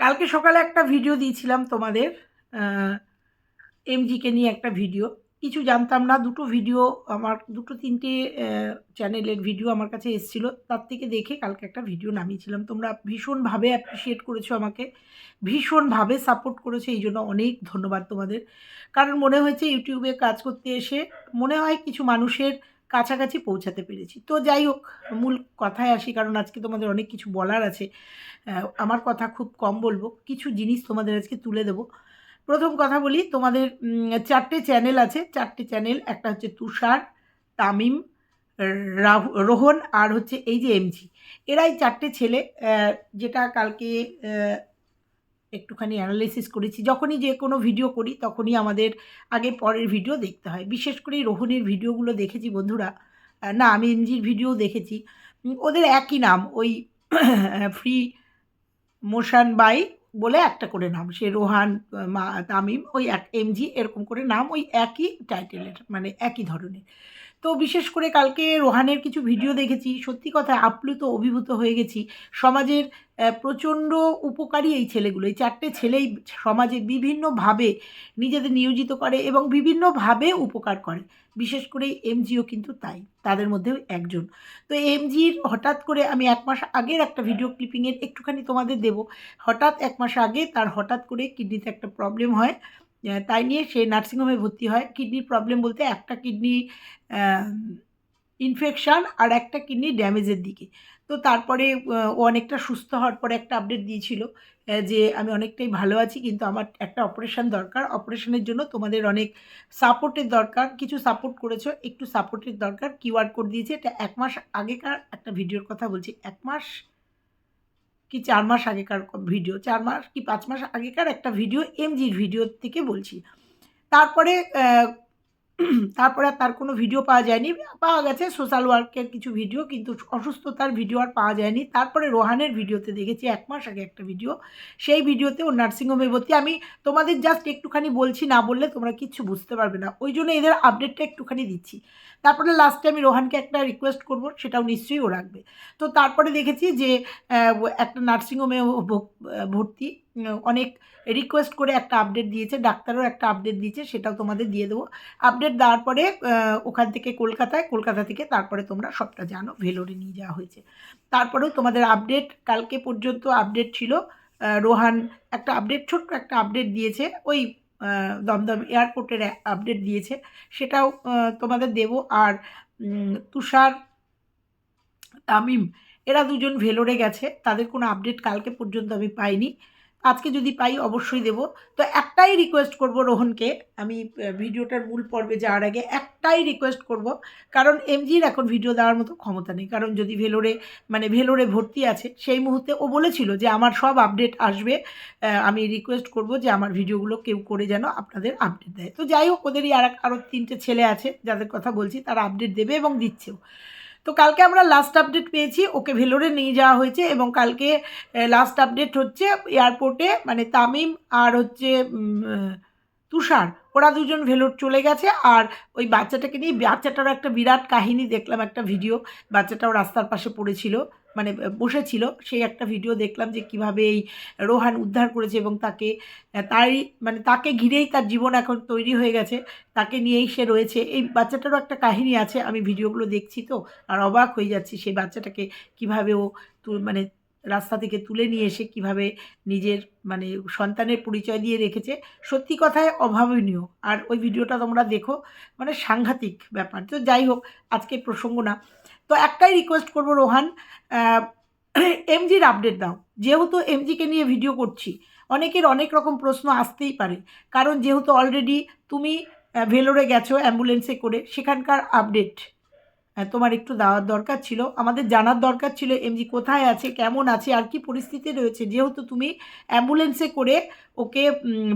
কালকে সকালে একটা ভিডিও দিয়েছিলাম তোমাদের এমজিকে নিয়ে একটা ভিডিও কিছু জানতাম না, দুটো ভিডিও আমার, দুটো তিনটে চ্যানেলের ভিডিও আমার কাছে এসেছিল। তার থেকে দেখে কালকে একটা ভিডিও নামিয়েছিলাম। তোমরা ভীষণভাবে অ্যাপ্রিসিয়েট করেছ আমাকে, ভীষণভাবে সাপোর্ট করেছ, এই জন্য অনেক ধন্যবাদ তোমাদের। কারণ মনে হয়েছে ইউটিউবে কাজ করতে এসে, মনে হয় কিছু মানুষের কাছাকাছি পৌঁছাতে পেরেছি। তো যাই হোক, মূল কথায় আসি, কারণ আজকে তোমাদের অনেক কিছু বলার আছে। আমার কথা খুব কম বলব, কিছু জিনিস তোমাদের আজকে তুলে দেবো। প্রথম কথা বলি, তোমাদের চারটে চ্যানেল আছে। চারটে চ্যানেল একটা হচ্ছে তুষার, তামিম, রাহু, রোহন আর হচ্ছে এই যে এমজি এরাই চারটে ছেলে যেটা কালকে একটুখানি অ্যানালাইসিস করেছি। যখনই যে কোনো ভিডিও করি, তখনই আমাদের আগে পরের ভিডিও দেখতে হয়। বিশেষ করে এই রোহনের ভিডিওগুলো দেখেছি বন্ধুরা। না, আমি এমজির ভিডিও দেখেছি। ওদের একই নাম, ওই ফ্রি মোশন বাই বলে একটা করে নাম। সে রোহান, মা, তামিম, ওই এক, এমজি, এরকম করে নাম, ওই একই টাইটেলের মানে একই ধরনের। তো বিশেষ করে কালকে রোহানের কিছু ভিডিও দেখেছি। সত্যি কথা, আপ্লুত, অভিভূত হয়ে গেছি। সমাজের প্রচণ্ড উপকারী এই ছেলেগুলো। এই চারটে ছেলেই সমাজে বিভিন্নভাবে নিজেদের নিয়োজিত করে এবং বিভিন্নভাবে উপকার করে। বিশেষ করে এমজিও কিন্তু তাই, তাদের মধ্যেও একজন। তো এমজির হঠাৎ করে আমি এক মাস আগের একটা ভিডিও ক্লিপিংয়ের একটুখানি তোমাদের দেব। হঠাৎ এক মাস আগে তার হঠাৎ করে কিডনিতে একটা প্রবলেম হয়। তাই নিয়ে সে নার্সিংহোমে ভর্তি হয়। কিডনির প্রবলেম বলতে একটা কিডনি ইনফেকশান আর একটা কিডনি ড্যামেজের দিকে। তো তারপরে, ও অনেকটা সুস্থ হওয়ার পরে একটা আপডেট দিয়েছিল যে আমি অনেকটাই ভালো আছি, কিন্তু আমার একটা অপারেশন দরকার। অপারেশনের জন্য তোমাদের অনেক সাপোর্টের দরকার। কিছু সাপোর্ট করেছ, একটু সাপোর্টের দরকার। কিউআর কোড দিয়েছে। এটা এক মাস আগেকার একটা ভিডিওর কথা বলছি। এক মাস কি চার মাস আগেকার ভিডিও চার মাস কি পাঁচ মাস আগেকার একটা ভিডিও এমজির ভিডিও থেকে বলছি। তারপরে তারপরে আর তার কোনো ভিডিও পাওয়া যায়নি। পাওয়া গেছে সোশ্যাল ওয়ার্কের কিছু ভিডিও কিন্তু অসুস্থতার ভিডিও আর পাওয়া যায়নি। তারপরে রোহানের ভিডিওতে দেখেছি, এক মাস আগে একটা ভিডিও সেই ভিডিওতে ও নার্সিংহোমে ভর্তি। আমি তোমাদের জাস্ট একটুখানি বলছি, না বললে তোমরা কিচ্ছু বুঝতে পারবে না। ওই জন্য এদের আপডেটটা একটুখানি দিচ্ছি। তারপরে লাস্টে আমি রোহানকে একটা রিকোয়েস্ট করব, সেটাও নিশ্চয়ই ও রাখবে। তো তারপরে দেখেছি যে একটা নার্সিংহোমে ভর্তি। অনেক রিকোয়েস্ট করে একটা আপডেট দিয়েছে, ডাক্তারও একটা আপডেট দিয়েছে, সেটাও তোমাদের দিয়ে দেবো। আপডেট দেওয়ার পরে ওখান থেকে কলকাতায়, কলকাতা থেকে তারপরে তোমরা সবটা জানো, ভেলোরে নিয়ে যাওয়া হয়েছে। তারপরেও তোমাদের আপডেট কালকে পর্যন্ত আপডেট ছিল রোহান একটা আপডেট ছোট্ট একটা আপডেট দিয়েছে, ওই দমদম এয়ারপোর্টের আপডেট দিয়েছে, সেটাও তোমাদের দেব। আর তুষার, তামিম, এরা দুজন ভেলোরে গেছে, তাদের কোনো আপডেট কালকে পর্যন্ত আমি পাইনি। আজকে যদি পাই অবশ্যই দেব। তো একটাই রিকোয়েস্ট করব রোহনকে, আমি ভিডিওটার মূল পর্বে যাওয়ার আগে একটাই রিকোয়েস্ট করব। কারণ এমজির এখন ভিডিও দেওয়ার মতো ক্ষমতা নেই। কারণ যদি ভেলোরে মানে ভেলোরে ভর্তি আছে, সেই মুহূর্তে ও বলেছিল যে আমার সব আপডেট আসবে। আমি রিকোয়েস্ট করব যে আমার ভিডিওগুলো কেউ করে যেন আপনাদের আপডেট দেয়। তো যাই হোক, ওদেরই আর আরও তিনটে ছেলে আছে, যাদের কথা বলছি, তারা আপডেট দেবে এবং দিচ্ছেও। তো কালকে আমরা লাস্ট আপডেট পেয়েছি, ওকে ভেলোরে নিয়ে যাওয়া হয়েছে এবং কালকে লাস্ট আপডেট হচ্ছে এয়ারপোর্টে মানে তামিম আর হচ্ছে তুষার, ওরা দুজন ভেলোর চলে গেছে আর ওই বাচ্চাটাকে নিয়ে, বাচ্চাটারও একটা বিরাট কাহিনী দেখলাম, একটা ভিডিও, বাচ্চাটাও রাস্তার পাশে পড়েছিল। মানে বসেছিল, সেই একটা ভিডিও দেখলাম যে কীভাবে এই রোহান উদ্ধার করেছে এবং তাকে তারই মানে তাকে ঘিরেই তার জীবন এখন তৈরি হয়ে গেছে। তাকে নিয়েই সে রয়েছে। এই বাচ্চাটারও একটা কাহিনী আছে, আমি ভিডিওগুলো দেখছি তো, আর অবাক হয়ে যাচ্ছি সেই বাচ্চাটাকে কীভাবে ও মানে রাস্তা থেকে তুলে নিয়ে এসে কীভাবে নিজের মানে সন্তানের পরিচয় দিয়ে রেখেছে। সত্যি কথায় অভাবনীয়। আর ওই ভিডিওটা তোমরা দেখো মানে সাংঘাতিক ব্যাপার। তো যাই হোক আজকে প্রসঙ্গ না। তো একটাই রিকোয়েস্ট করব রোহান এমজির আপডেট দাও। যেহেতু এমজিকে নিয়ে ভিডিও করছি, অনেকের অনেক রকম প্রশ্ন আসতেই পারে। কারণ যেহেতু অলরেডি তুমি ভেলোরে গেছো অ্যাম্বুলেন্সে করে, সেখানকার আপডেট তোমার একটু দেওয়ার দরকার ছিল। আমাদের জানার দরকার ছিল এমজি কোথায় আছে, কেমন আছে, আর কি পরিস্থিতি রয়েছে। যেহেতু তুমি অ্যাম্বুলেন্সে করে ওকে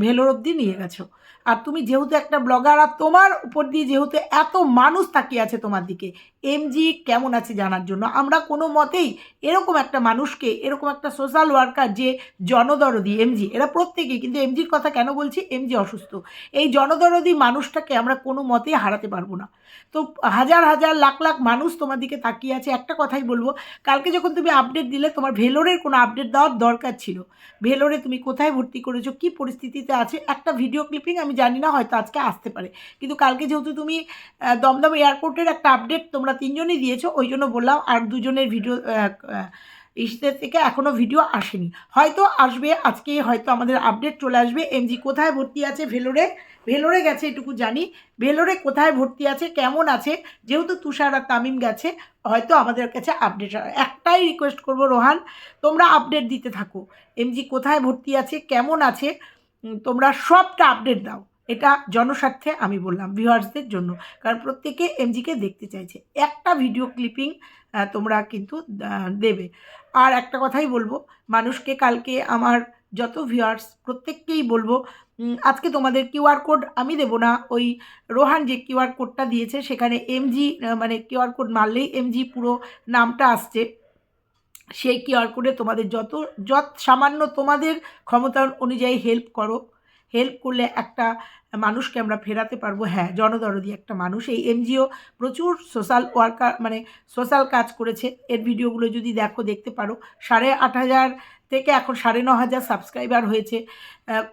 ভেলোর অবধি নিয়ে গেছো। আর তুমি যেহেতু একটা ব্লগার আর তোমার উপর দিয়ে যেহেতু এত মানুষ তাকিয়ে আছে তোমার দিকে এমজি কেমন আছে জানার জন্য? আমরা কোনো মতেই এরকম একটা মানুষকে, এরকম একটা সোশ্যাল ওয়ার্কার যে জনদরদি এমজি এরা প্রত্যেকেই, কিন্তু এমজির কথা কেন বলছি? এমজি অসুস্থ। এই জনদরদি মানুষটাকে আমরা কোনো মতেই হারাতে পারব না। তো হাজার হাজার, লাখ লাখ মানুষ তোমার দিকে তাকিয়ে আছে। একটা কথাই বলব, কালকে যখন তুমি আপডেট দিলে, তোমার ভেলোরের কোনো আপডেট দেওয়ার দরকার ছিল। ভেলোরে তুমি কোথায় ভর্তি করেছ, কী পরিস্থিতিতে আছে? একটা ভিডিও ক্লিপিং আমি জানি না হয়তো আজকে আসতে পারে। কিন্তু কালকে যেহেতু তুমি দমদম এয়ারপোর্টের একটা আপডেট তোমরা তিনজনই দিয়েছ, ওই জন্য বললাম আর দুজনের ভিডিও ইসদের থেকে এখনও ভিডিও আসেনি। হয়তো আসবে, আজকে হয়তো আমাদের আপডেট চলে আসবে। এমজি কোথায় ভর্তি আছে? ভেলোরে ভেলোরে গেছে এটুকু জানি। ভেলোরে কোথায় ভর্তি আছে? কেমন আছে? যেহেতু তুষার আর তামিম গেছে, হয়তো আমাদের কাছে আপডেট একটাই রিকোয়েস্ট করব, রোহান, তোমরা আপডেট দিতে থাকো। এমজি কোথায় ভর্তি আছে? কেমন আছে? তোমরা সবটা আপডেট দাও। এটা জনস্বার্থে আমি বললাম ভিউয়ার্সদের জন্য। কারণ প্রত্যেকে এমজিকে দেখতে চাইছে। একটা ভিডিও ক্লিপিং তোমরা কিন্তু দেবে। আর একটা কথাই বলব, মানুষকে কালকে আমার যত ভিউয়ার্স প্রত্যেককেই বলব আজকে তোমাদের কিউআর কোড আমি দেবো না। ওই রোহান যে কিউআর কোডটা দিয়েছে, সেখানে এমজি মানে কিউআর কোড মারলেই এমজি পুরো নামটা আসছে। সেই কিউআর কোডে তোমাদের যত যত সামান্য তোমাদের ক্ষমতা অনুযায়ী হেল্প করো। হেল্প করলে একটা মানুষকে আমরা ফেরাতে পারব। হ্যাঁ জনদরদি একটা মানুষ। এই এনজিও প্রচুর সোশ্যাল ওয়ার্কার মানে সোশ্যাল কাজ করেছে। এর ভিডিওগুলো যদি দেখো, দেখতে পারো। সাড়ে আট হাজার থেকে এখন সাড়ে ন হাজার সাবস্ক্রাইবার হয়েছে।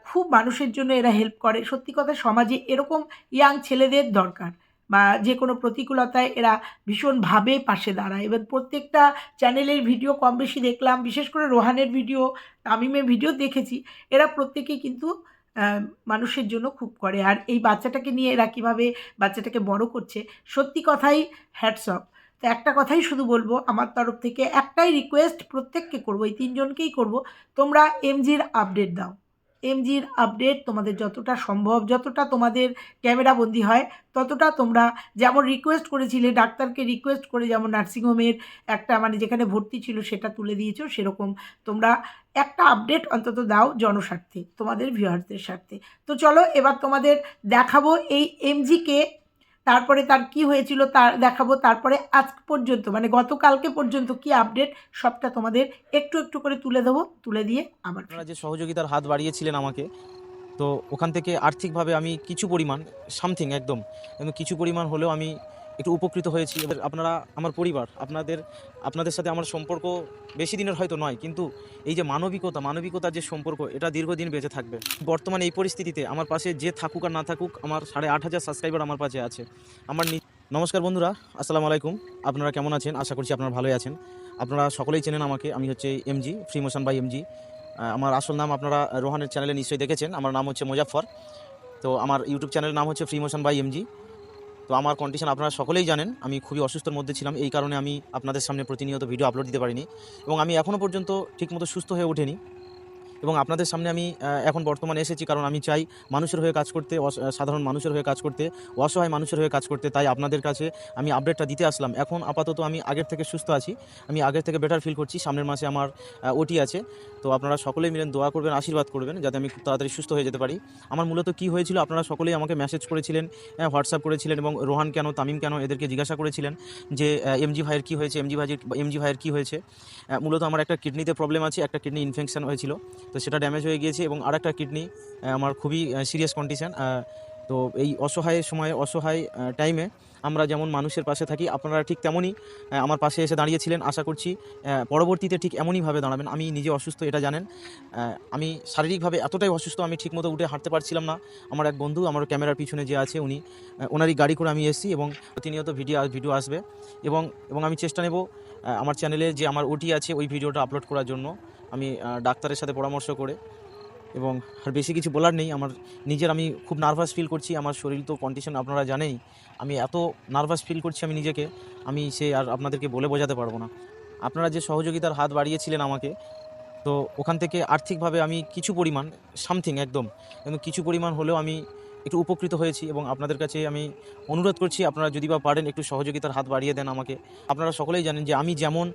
খুব মানুষের জন্য এরা হেল্প করে। সত্যি কথা, সমাজে এরকম ইয়াং ছেলেদের দরকার। বা যে কোনো প্রতিকূলতায় এরা ভীষণভাবে পাশে দাঁড়ায়। এবার প্রত্যেকটা চ্যানেলের ভিডিও কম বেশি দেখলাম, বিশেষ করে রোহানের ভিডিও তামিমের ভিডিও দেখেছি, এরা প্রত্যেকেই কিন্তু মানুষের জন্য খুব করে। আর এই বাচ্চাটাকে নিয়ে এরা কীভাবে বাচ্চাটাকে বড় করছে, সত্যি কথাই হ্যাটসঅপ তো একটা কথাই শুধু বলব, আমার তরফ থেকে একটাই রিকোয়েস্ট প্রত্যেককে করব, এই তিনজনকেই করব, তোমরা এমজির আপডেট দাও। এমজির আপডেট তোমাদের যতটা সম্ভব, যতটা তোমাদের ক্যামেরা বন্দি হয়, ততটা তোমরা যেমন রিকোয়েস্ট করেছিলে, ডাক্তারকে রিকোয়েস্ট করে যেমন নার্সিংহোমের একটা মানে যেখানে ভর্তি ছিল সেটা তুলে দিয়েছ, সেরকম তোমরা একটা আপডেট অন্তত দাও জনস্বার্থে, তোমাদের ভিউয়ার্সদের স্বার্থে। তো চলো এবার তোমাদের দেখাবো এই এমজিকে তারপরে তার কি হয়েছিল তার দেখাবো। তারপরে আজ পর্যন্ত মানে গতকালকে পর্যন্ত কি আপডেট সবটা তোমাদের একটু একটু করে তুলে দেবো তুলে দিয়ে আবার যে সহযোগিতার হাত বাড়িয়েছিলেন আমাকে, তো ওখান থেকে আর্থিকভাবে আমি কিছু পরিমাণ সামথিং একদম কিন্তু কিছু পরিমাণ হলেও আমি একটু উপকৃত হয়েছি। এবার আপনারা, আমার পরিবার, আপনাদের আপনাদের সাথে আমার সম্পর্ক বেশি দিনের হয়তো নয়, কিন্তু এই যে মানবিকতা, মানবিকতার যে সম্পর্ক, এটা দীর্ঘদিন বেঁচে থাকবে। বর্তমানে এই পরিস্থিতিতে আমার পাশে যে থাকুক আর না থাকুক, আমার সাড়ে আট হাজার সাবস্ক্রাইবার আমার পাশে আছে। আমার নমস্কার বন্ধুরা, আসসালামু আলাইকুম। আপনারা কেমন আছেন? আশা করছি আপনারা ভালোই আছেন। আপনারা সকলেই চেনেন আমাকে, আমি হচ্ছে MG free motion by MG আমার আসল নাম আপনারা রোহানের চ্যানেলে নিশ্চয়ই দেখেছেন। আমার নাম হচ্ছে মোজাফর তো আমার ইউটিউব চ্যানেলের নাম হচ্ছে ফ্রি মোশন বাই এমজি তো আমার কন্ডিশন আপনারা সকলেই জানেন, আমি খুবই অসুস্থর মধ্যে ছিলাম, এই কারণে আমি আপনাদের সামনে প্রতিনিয়ত ভিডিও আপলোড দিতে পারিনি এবং আমি এখনও পর্যন্ত ঠিকমতো সুস্থ হয়ে ওঠেনি। এবং আপনাদের সামনে আমি এখন বর্তমানে এসেছি কারণ আমি চাই মানুষের হয়ে কাজ করতে সাধারণ মানুষের হয়ে কাজ করতে, অসহায় মানুষের হয়ে কাজ করতে। তাই আপনাদের কাছে আমি আপডেটটা দিতে আসলাম। এখন আপাতত আমি আগের থেকে সুস্থ আছি। আমি আগের থেকে বেটার ফিল করছি। সামনের মাসে আমার ওটি আছে। তো আপনারা সকলেই মিলেন দোয়া করবেন, আশীর্বাদ করবেন, যাতে আমি খুব তাড়াতাড়ি সুস্থ হয়ে যেতে পারি। আমার মূলত কী হয়েছিল, আপনারা সকলেই আমাকে মেসেজ করেছিলেন হোয়াটসঅ্যাপ করেছিলেন এবং রোহান কেন, তামিম কেন এদেরকে জিজ্ঞাসা করেছিলেন যে এমজি ভাইয়ের কী হয়েছে এমজি ভাইয়ের এমজি ভাইয়ের কী হয়েছে? মূলত আমার একটা কিডনিতে প্রবলেম আছে, একটা কিডনি ইনফেকশন হয়েছিল। তো সেটা ড্যামেজ হয়ে গিয়েছে এবং আর একটা কিডনি আমার খুবই সিরিয়াস কন্ডিশন তো এই অসহায় সময়ে, অসহায় টাইমে আমরা যেমন মানুষের পাশে থাকি, আপনারা ঠিক তেমনই আমার পাশে এসে দাঁড়িয়েছিলেন, আশা করছি পরবর্তীতে ঠিক এমনইভাবে দাঁড়াবেন। আমি নিজে অসুস্থ, এটা জানেন। আমি শারীরিকভাবে এতটাই অসুস্থ, আমি ঠিকমতো উঠে হাঁটতে পারছিলাম না। আমার এক বন্ধু, আমার ক্যামেরার পিছনে যে আছে, উনি ওনারই গাড়ি করে আমি এসেছি এবং প্রতিনিয়ত ভিডিও ভিডিও আসবে এবং এবং আমি চেষ্টা নেব আমার চ্যানেলে যে আমার ওটি আছে, ওই ভিডিওটা আপলোড করার জন্য। আমি ডাক্তারের সাথে পরামর্শ করে এবং আর বেশি কিছু বলার নেই। আমার নিজের আমি খুব নার্ভাস ফিল করছি। আমার শরীর তো কন্ডিশন আপনারা জানেই। আমি এত নার্ভাস ফিল করছি আমি নিজেকে। আমি সে আর আপনাদেরকে বলে বোঝাতে পারব না। আপনারা যে সহযোগিতার হাত বাড়িয়েছিলেন আমাকে, তো ওখান থেকে আর্থিকভাবে আমি কিছু পরিমাণ সামথিং একদম কিন্তু কিছু পরিমাণ হলেও আমি একটু উপকৃত হয়েছি এবং আপনাদের কাছে আমি অনুরোধ করছি, আপনারা যদি বা পারেন একটু সহযোগিতার হাত বাড়িয়ে দেন আমাকে। আপনারা সকলেই জানেন যে আমি যেমন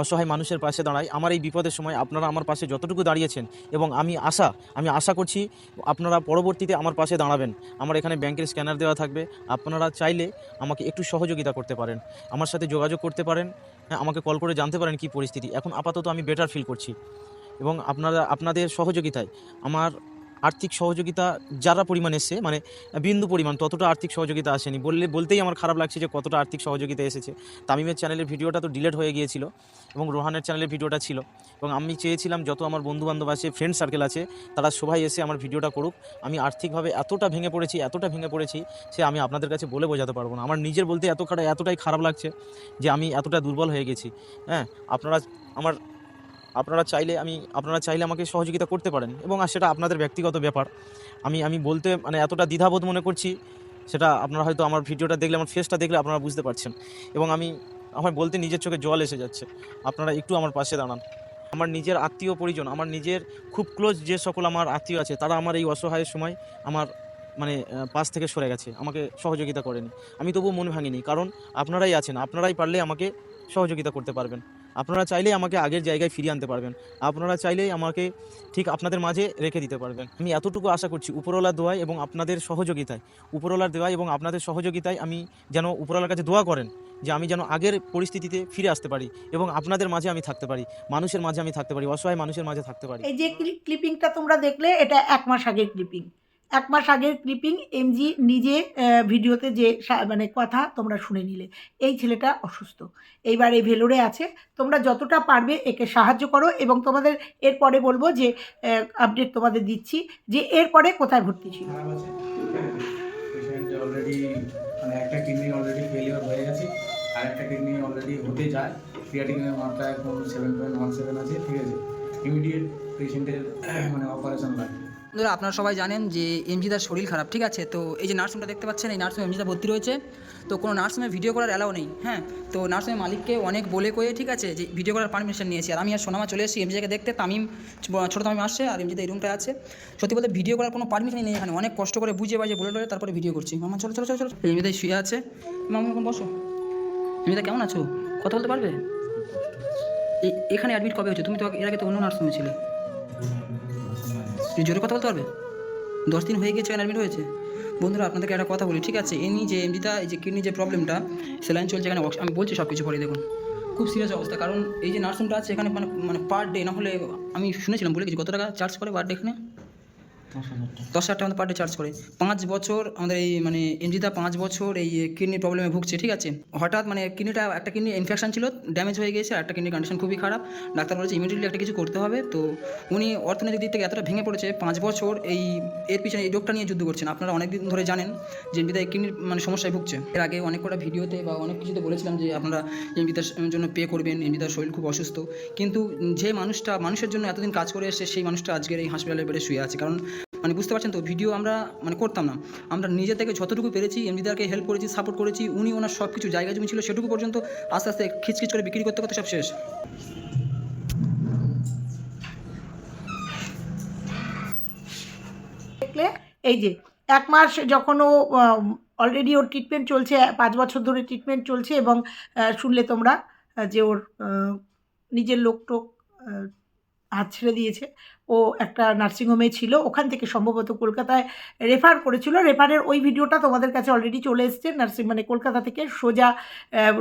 অসহায় মানুষের পাশে দাঁড়াই, আমার এই বিপদের সময় আপনারা আমার পাশে যতটুকু দাঁড়িয়েছেন এবং আমি আশা আমি আশা করছি আপনারা পরবর্তীতে আমার পাশে দাঁড়াবেন। আমার এখানে ব্যাংকের স্ক্যানার দেওয়া থাকবে, আপনারা চাইলে আমাকে একটু সহযোগিতা করতে পারেন, আমার সাথে যোগাযোগ করতে পারেন হ্যাঁ আমাকে কল করে জানতে পারেন কি পরিস্থিতি। এখন আপাতত আমি বেটার ফিল করছি এবং আপনারা, আপনাদের সহযোগিতায় আমার আর্থিক সহযোগিতা যারা পরিমাণ এসছে মানে বিন্দু পরিমাণ, ততটা আর্থিক সহযোগিতা আসেনি। বললে, বলতেই আমার খারাপ লাগছে যে কতটা আর্থিক সহযোগিতা এসেছে। তামিমের চ্যানেলের ভিডিওটা তো ডিলেট হয়ে গিয়েছিল এবং রোহানের চ্যানেলের ভিডিওটা ছিল। এবং আমি চেয়েছিলাম যত আমার বন্ধুবান্ধব আছে ফ্রেন্ড সার্কেল আছে, তারা সবাই এসে আমার ভিডিওটা করুক। আমি আর্থিকভাবে এতটা ভেঙে পড়েছি, এতটা ভেঙে পড়েছি সে আমি আপনাদের কাছে বলে বোঝাতে পারব না। আমার নিজের বলতে এত এতটাই খারাপ লাগছে যে আমি এতটা দুর্বল হয়ে গেছি। হ্যাঁ আপনারা আমার আপনারা চাইলে আমি, আপনারা চাইলে আমাকে সহযোগিতা করতে পারেন। এবং আর সেটা আপনাদের ব্যক্তিগত ব্যাপার। আমি আমি বলতে মানে এতটা দ্বিধাবোধ মনে করছি, সেটা আপনারা হয়তো আমার ভিডিওটা দেখলে, আমার ফেসটা দেখলে আপনারা বুঝতে পারছেন। এবং আমি, আমার বলতে নিজের চোখে জল এসে যাচ্ছে। আপনারা একটু আমার পাশে দাঁড়ান। আমার নিজের আত্মীয় পরিজন, আমার নিজের খুব ক্লোজ যে সকল আমার আত্মীয় আছে, তারা আমার এই অসহায়ের সময় আমার মানে পাশ থেকে সরে গেছে, আমাকে সহযোগিতা করেনি। আমি তবুও মন ভাঙিনি, কারণ আপনারাই আছেন, আপনারাই পারলে আমাকে সহযোগিতা করতে পারবেন। আপনারা চাইলেই আমাকে আগের জায়গায় ফিরিয়ে আনতে পারবেন। আপনারা চাইলেই আমাকে ঠিক আপনাদের মাঝে রেখে দিতে পারবেন। আমি এতটুকু আশা করছি উপরওয়ালার দোয়ায় এবং আপনাদের সহযোগিতায়, উপরওয়ালার দোয়ায় এবং আপনাদের সহযোগিতায় আমি যেন উপরওয়ালার কাছে দোয়া করেন যে আমি যেন আগের পরিস্থিতিতে ফিরে আসতে পারি এবং আপনাদের মাঝে আমি থাকতে পারি, মানুষের মাঝে আমি থাকতে পারি, অসহায় মানুষের মাঝে থাকতে পারি। এই যে ক্লিপিংটা তোমরা দেখলে, এটা এক মাস আগের ক্লিপিং এক মাস আগের ক্লিপিং এমজি নিজে ভিডিওতে যে মানে কথা তোমরা শুনে নিলে। এই ছেলেটা অসুস্থ। এইবার এই ভেলোরে আছে। তোমরা যতটা পারবে একে সাহায্য করো এবং তোমাদের এরপরে বলব যে আপডেট তোমাদের দিচ্ছি যে এরপরে কোথায় ভর্তি ছিল। অলরেডি মানে একটা কিডনি অলরেডি ফেলিওর হয়ে গেছে। আর একটা কিডনি অলরেডি হতে যায়। ক্রিয়াটিনের মাত্রা এখন সেভেন পয়েন্ট ওয়ান সেভেন আছে, ঠিক আছে? ইমিডিয়েট পেশেন্টের মানে অপারেশন লাগবে। বন্ধুরা, আপনারা সবাই জানেন যে এমজিদার শরীর খারাপ, ঠিক আছে? তো এই যে নার্সিংটা দেখতে পাচ্ছেন, এই নার্সিংহোমে এমজিদা ভর্তি রয়েছে। তো কোনো নার্সিংহোমে ভিডিও করার অ্যালাও নেই হ্যাঁ? তো নার্সিংহোমের মালিককে অনেক বলে কয়ে, ঠিক আছে, যে ভিডিও করার পারমিশন নিয়েছি। আর আমি আর সোনামা চলে এসেছি এমজিদাকে দেখতে, তামিম, ছোটো তামিম আসছে আর এমজিদা এই রুমটায় আছে। সত্যি বলতে ভিডিও করার কোনো পারমিশন নেই এখানে। অনেক কষ্ট করে বুঝে বাজে বলে টলে তারপরে ভিডিও করছি। মামা, চলো চলো চলো চলো। এমজিদাই শুয়ে আছে। মামা, এখন বসো। এমজিদা, কেমন আছো? কথা বলতে পারবে? এখানে অ্যাডমিট কবে হচ্ছে তুমি তো এর আগে তো অন্য নার্সিংহোমে ছিলে। তুমি জোরে কথা বলতে পারবে? দশ দিন হয়ে গেছে অ্যাডমিট হয়েছে। বন্ধুরা, আপনাদেরকে একটা কথা বলি, ঠিক আছে? এমনি যে এমনিটা এই যে কিডনি যে প্রবলেমটা সেলাইন চলছে এখানে আমি বলছি সব কিছু পরে, দেখুন। খুব সিরিয়াস অবস্থা, কারণ এই যে নার্সিংটা আছে এখানে মানে মানে পার ডে না হলে, আমি শুনেছিলাম, বলে কিছু কত টাকা চার্জ করে পার ডে এখানে? দশ হাজার টাকা। পার ডে চার্জ করে। পাঁচ বছর আমাদের এই মানে এমজিদা পাঁচ বছর এই কিডনি প্রবলেমে ভুগছে, ঠিক আছে? হঠাৎ মানে কিডনিটা একটা কিডনি ইনফেকশন ছিল ড্যামেজ হয়ে আর একটা কিডনি কন্ডিশন খুবই খারাপ। ডাক্তার বলেছে ইমিডিয়েটলি একটা কিছু করতে হবে। তো উনি অর্থনৈতিক দিক থেকে এতটা ভেঙে পড়েছে, পাঁচ বছর এই এর পিছনে এই রোগটা নিয়ে যুদ্ধ করছেন। আপনারা অনেক দিন ধরে জানেন যে এমবিদা কিডনির মানে সমস্যায় ভুগছে। এর আগে অনেক কটা ভিডিওতে বা অনেক কিছুতে বলেছিলাম যে আপনারা এমবিদার জন্য পে করবেন এমবিদার শরীর খুব অসুস্থ। কিন্তু যে মানুষটা, মানুষের জন্য এতদিন কাজ করে এসেছে, সেই মানুষটা আজকের এই হসপিটালের বেডে শুয়ে আছে। কারণ মানে বুঝতে পারছেন তো ভিডিও আমরা মানে করতাম না। আমরা নিজে থেকে যতটুকু পেরেছি এমবিদারকে হেল্প করেছি সাপোর্ট করেছি, উনি ওনার সব কিছু জায়গা জমি ছিল সেটুকু পর্যন্ত আস্তে আস্তে খিচখিচ করে বিক্রি করতে করতে সব শেষ। দেখলে? এই যে, এক মাস যখন ও অলরেডি ওর ট্রিটমেন্ট চলছে, পাঁচ বছর ধরে ট্রিটমেন্ট চলছে এবং শুনলে তোমরা যে ওর নিজের লোক টোক হাত ছেড়ে দিয়েছে। ও একটা নার্সিংহোমে ছিল। ওখান থেকে সম্ভবত কলকাতায় রেফার করেছিল। রেফারের ওই ভিডিওটা তোমাদের কাছে অলরেডি চলে এসছে। নার্সিং মানে কলকাতা থেকে সোজা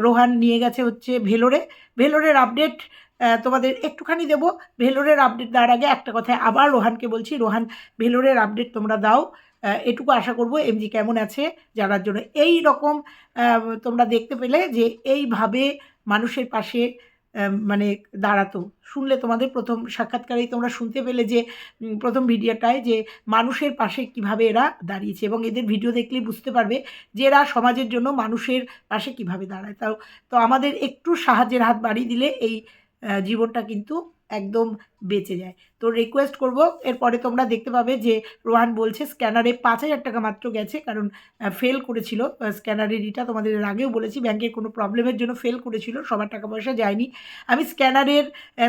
রোহান নিয়ে গেছে হচ্ছে ভেলোরে। ভেলোরের আপডেট তোমাদের একটুখানি দেবো। ভেলোরের আপডেট দেওয়ার আগে একটা কথায় আবার রোহানকে বলছি। রোহান, ভেলোরের আপডেট তোমরা দাও। এটুকু আশা করব এমজি কেমন আছে, জানার জন্য। এই রকম তোমরা দেখতে পেলে যে এইভাবে মানুষের পাশে মানে দাঁড়াতো। শুনলে তোমাদের প্রথম সাক্ষাৎকারেই তোমরা শুনতে পেলে যে প্রথম ভিডিওটায় যে মানুষের পাশে কীভাবে এরা দাঁড়িয়েছে এবং এদের ভিডিও দেখলে বুঝতে পারবে যে এরা সমাজের জন্য মানুষের পাশে কীভাবে দাঁড়ায়। তাও, তো আমাদের একটু সাহায্যের হাত বাড়িয়ে দিলে এই জীবনটা কিন্তু একদম বেঁচে যায়। তো রিকোয়েস্ট করব, এরপরে তোমরা দেখতে পাবে যে রোহান বলছে স্ক্যানারে পাঁচ হাজার টাকা মাত্র গেছে, কারণ ফেল করেছিল। স্ক্যানারের রিটা তোমাদের আগেও বলেছি ব্যাংকের কোনো প্রবলেমের জন্য ফেল করেছিল, সবার টাকা পয়সা যায়নি। আমি স্ক্যানারের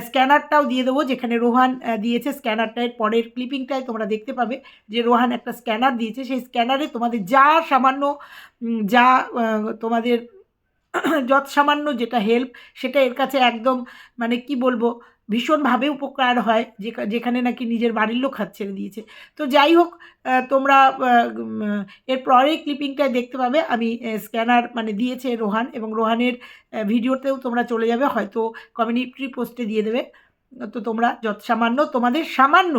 স্ক্যানারটাও দিয়ে দেবো, যেখানে রোহান দিয়েছে স্ক্যানারটার পরের ক্লিপিংটায় তোমরা দেখতে পাবে যে রোহান একটা স্ক্যানার দিয়েছে, সেই স্ক্যানারে তোমাদের যা সামান্য যা তোমাদের যৎ সামান্য যেটা হেল্প সেটা এর কাছে একদম মানে কি বলব ভীষণভাবে উপকার হয় যেখানে নাকি নিজের বাড়ির লোক হাত ছেড়ে দিয়েছে। তো যাই হোক তোমরা এর পরের ক্লিপিংটায় দেখতে পাবে, আমি স্ক্যানার মানে দিয়েছে রোহান, এবং রোহানের ভিডিওতেও তোমরা চলে যাবে, হয়তো কমিউনিটি পোস্টে দিয়ে দেবে। তো তোমরা যত সামান্য, তোমাদের সামান্য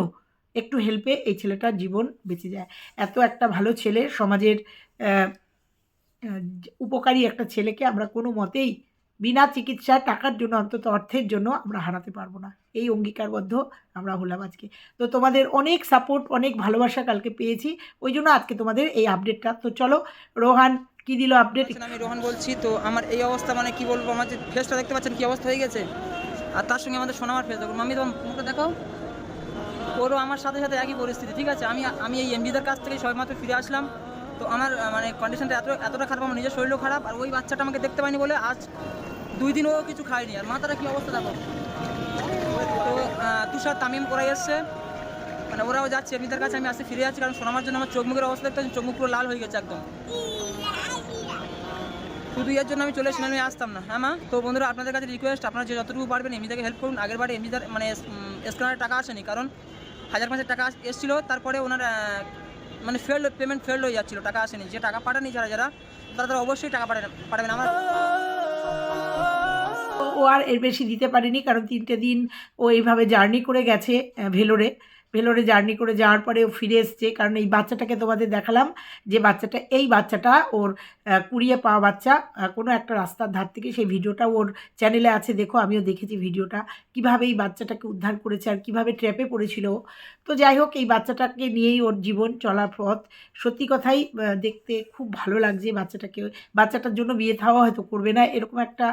একটু হেল্পে এই ছেলেটার জীবন বেঁচে যায়। এত একটা ভালো ছেলে, সমাজের উপকারী একটা ছেলেকে আমরা কোনো মতেই বিনা চিকিৎসায় টাকার জন্য অন্তত অর্থের জন্য আমরা হারাতে পারব না। এই অঙ্গীকারবদ্ধ আমরা হলাম আজকে। তো তোমাদের অনেক সাপোর্ট অনেক ভালোবাসা কালকে পেয়েছি। ওই জন্য আজকে তোমাদের এই আপডেটটা তো চলো রোহান কি দিল আপডেট আচ্ছা, আমি রোহান বলছি তো আমার এই অবস্থা মানে কি বলব? আমার যে ফেসটা দেখতে পাচ্ছেন কি অবস্থা হয়ে গেছে? আর তার সঙ্গে আমাদের সোনামার ফেস দেখো। মামি তোমার মুখটা দেখাও। ওরও আমার সাথে সাথে একই পরিস্থিতি ঠিক আছে? আমি আমি এই এমডিদের কাছ থেকে সবেমাত্র ফিরে আসলাম। তো আমার মানে কন্ডিশনটা এত এতটা খারাপ, আমার নিজের শরীরও খারাপ, আর ওই বাচ্চাটা আমাকে দেখতে পাইনি বলে আজ দুই দিন ও কিছু খায়নি। আর মাথাটা কী অবস্থা দেখো? তো তুষার তামিম করাই এসছে। মানে ওরাও যাচ্ছে, এমনিদের কাছে আমি আসতে ফিরে যাচ্ছি, কারণ সোনামার জন্য আমার চোখ মুখের অবস্থা দেখতে চোখ মুখ পুরো লাল হয়ে গেছে একদম। শুধু এর জন্য আমি চলে এসেছিলাম, আমি আসতাম না। হ্যাঁ মা? তো বন্ধুরা, আপনাদের কাছে রিকোয়েস্ট আপনারা যে যতটুকু পারবেন এমনিটাকে হেল্প করুন। আগের বারে এমনিটার মানে স্ক্যানারের টাকা আসেনি, কারণ হাজার পাঁচের টাকা এসেছিল, তারপরে ওনার মানে ফেল পেমেন্ট ফেল হয়ে যাচ্ছিল, টাকা আসেনি। যে টাকা পাঠানি যারা যারা, তারা তারা অবশ্যই টাকা পাঠাবেন পাঠাবেন আমার ও আর এর বেশি দিতে পারেনি, কারণ তিনটে দিন ও এইভাবে জার্নি করে গেছে ভেলোরে। ভেলোরে জার্নি করে যাওয়ার পরে ও ফিরে এসছে। কারণ এই বাচ্চাটাকে তোমাদের দেখালাম যে বাচ্চাটা, এই বাচ্চাটা ওর কুড়িয়ে পাওয়া বাচ্চা কোনো একটা রাস্তার ধার থেকে সেই ভিডিওটা ওর চ্যানেলে আছে। দেখো, আমিও দেখেছি ভিডিওটা। কীভাবে এই বাচ্চাটাকে উদ্ধার করেছে আর কীভাবে ট্র্যাপে পড়েছিল। তো যাই হোক, এই বাচ্চাটাকে নিয়েই ওর জীবন চলার পথ। সত্যি কথাই দেখতে খুব ভালো লাগছে বাচ্চাটাকে। বাচ্চাটার জন্য বিয়ে থাওয়া হয়তো করবে না, এরকম একটা,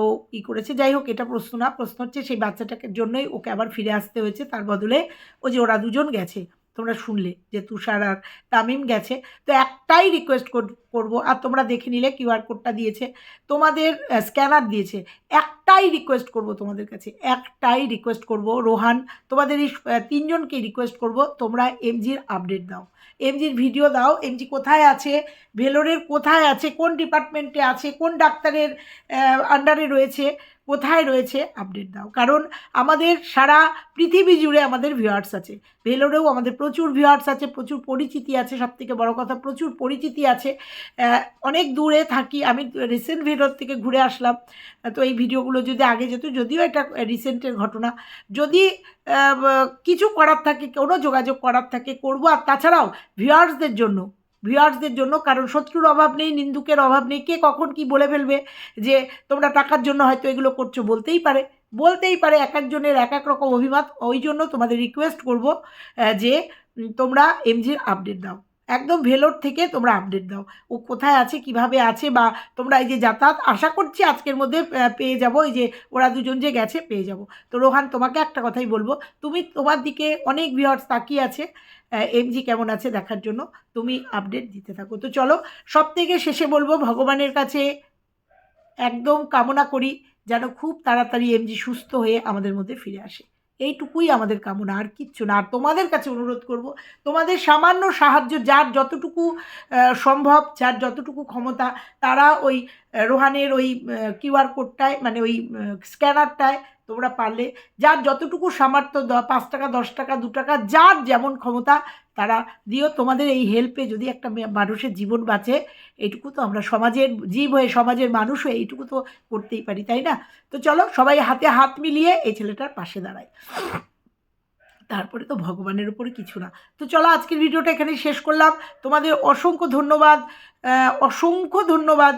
ও, ই করেছে। যাই হোক, এটা প্রশ্ন না। প্রশ্ন হচ্ছে সেই বাচ্চাটাকে জন্যই ওকে আবার ফিরে আসতে হয়েছে। তার বদলে ও যে ওরা দুজন গেছে। তোমরা শুনলে যে তুষার আর তামিম গেছে। তো একটাই রিকোয়েস্ট করব, আর তোমরা দেখে নিলে কিউআর কোডটা দিয়েছে। তোমাদের স্ক্যানার দিয়েছে। একটাই রিকোয়েস্ট করব তোমাদের কাছে। একটাই রিকোয়েস্ট করব, রোহান। তোমাদের এই তিনজনকে রিকোয়েস্ট করব। তোমরা এমজির আপডেট দাও। এমজির ভিডিও দাও। এমজি কোথায় আছে? ভেলোরের কোথায় আছে? কোন ডিপার্টমেন্টে আছে? কোন ডাক্তারের আন্ডারে রয়েছে? কোথায় রয়েছে আপডেট দাও। কারণ আমাদের সারা পৃথিবী জুড়ে আমাদের ভিউয়ার্স আছে। ভেলোরেও আমাদের প্রচুর ভিউয়ার্স আছে, প্রচুর পরিচিতি আছে সব থেকে বড়ো কথা প্রচুর পরিচিতি আছে। অনেক দূরে থাকি, আমি রিসেন্ট ভেলোর থেকে ঘুরে আসলাম। তো এই ভিডিওগুলো যদি আগে যেত, যদিও এটা রিসেন্টের ঘটনা। যদি কিছু করার থাকে, কোনো যোগাযোগ করার থাকে, করব। আর তাছাড়াও ভিউয়ার্সদের জন্য ভিউয়ার্সদের জন্য, কারণ শত্রুর অভাব নেই, নিন্দুকের অভাব নেই, কে কখন কি বলে ফেলবে যে তোমরা টাকার জন্য হয়তো এগুলো করছ, বলতেই পারে। বলতেই পারে এক একজনের এক এক রকম অভিমত। ওই জন্য তোমাদের রিকোয়েস্ট করব যে তোমরা এমজির আপডেট দাও। একদম ভেলোর থেকে তোমরা আপডেট দাও। ও কোথায় আছে, কীভাবে আছে বা তোমরা এই যে যাতায়াত, আশা করছি আজকের মধ্যে পেয়ে যাব। এই যে ওরা দুজন যে গেছে, পেয়ে যাব। তো রোহান, তোমাকে একটা কথাই বলব। তুমি তোমার দিকে অনেক ভিউয়ার্স তাকিয়ে আছে। এমজি কেমন আছে দেখার জন্য, তুমি আপডেট দিতে থাকো। তো চলো সব থেকে শেষে বলব, ভগবানের কাছে একদম কামনা করি, যেন খুব তাড়াতাড়ি এমজি সুস্থ হয়ে আমাদের মধ্যে ফিরে আসে। এইটুকুই আমাদের কামনা, আর কিচ্ছু না। আর তোমাদের কাছে অনুরোধ করব, তোমাদের সামান্য সাহায্য, যার যতটুকু সম্ভব, যার যতটুকু ক্ষমতা, তারা ওই রোহানের ওই কিউআর কোডটায় মানে ওই স্ক্যানারটায় তোমরা পারলে। যার যতটুকু সামর্থ্য পাঁচ টাকা, দশ টাকা, দু টাকা, যার যেমন ক্ষমতা তারা দিও তোমাদের এই হেল্পে যদি একটা মানুষের জীবন বাঁচে, এইটুকু তো আমরা সমাজের জীব হয়ে সমাজের মানুষ হয়ে এইটুকু তো করতেই পারি, তাই না? তো চলো সবাই হাতে হাত মিলিয়ে এই ছেলেটার পাশে দাঁড়ায় তারপরে তো ভগবানের উপরে কিছু না। তো চলো আজকের ভিডিওটা এখানে শেষ করলাম। তোমাদের অসংখ্য ধন্যবাদ। অসংখ্য ধন্যবাদ।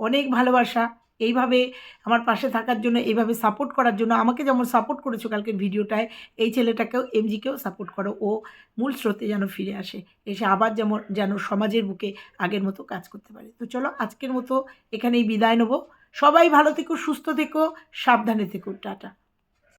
অনেক ভালোবাসা। এইভাবে আমার পাশে থাকার জন্য, এইভাবে সাপোর্ট করার জন্য, আমাকে যেমন সাপোর্ট করেছ কালকে ভিডিওটায়, এই ছেলেটাকেও, এমজিকেও সাপোর্ট করো। ও মূল স্রোতে যেন ফিরে আসে, এসে আবার যেমন, যেন সমাজের বুকে আগের মতো কাজ করতে পারে। তো চলো, আজকের মতো এখানেই বিদায় নেব। সবাই ভালো থেকো, সুস্থ থেকো, সাবধানে থেকো। টাটা।